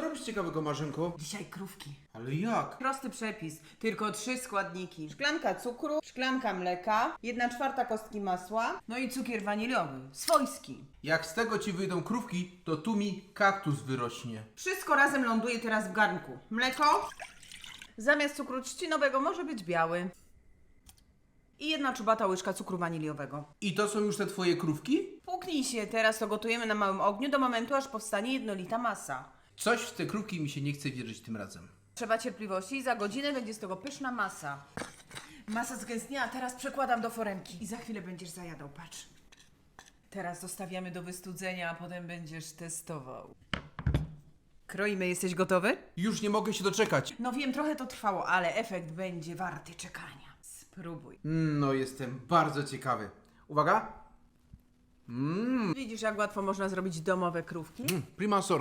co robisz ciekawego, Marzenko? Dzisiaj krówki. Ale jak? Prosty przepis, tylko trzy składniki. Szklanka cukru, szklanka mleka, jedna czwarta kostki masła, no i cukier waniliowy, swojski. Jak z tego ci wyjdą krówki, to tu mi kaktus wyrośnie. Wszystko razem ląduje teraz w garnku. Mleko, zamiast cukru trzcinowego może być biały. I jedna czubata łyżka cukru waniliowego. I to są już te twoje krówki? Płuknij się, teraz to gotujemy na małym ogniu do momentu, aż powstanie jednolita masa. Coś w te krówki mi się nie chce wierzyć tym razem. Trzeba cierpliwości i za godzinę będzie z tego pyszna masa. Masa zgęstniała, teraz przekładam do foremki. I za chwilę będziesz zajadał, patrz. Teraz zostawiamy do wystudzenia, a potem będziesz testował. Kroimy, jesteś gotowy? Już nie mogę się doczekać. No wiem, trochę to trwało, ale efekt będzie warty czekania. Spróbuj. No, jestem bardzo ciekawy. Uwaga. Widzisz, jak łatwo można zrobić domowe krówki? Mm, prima sort.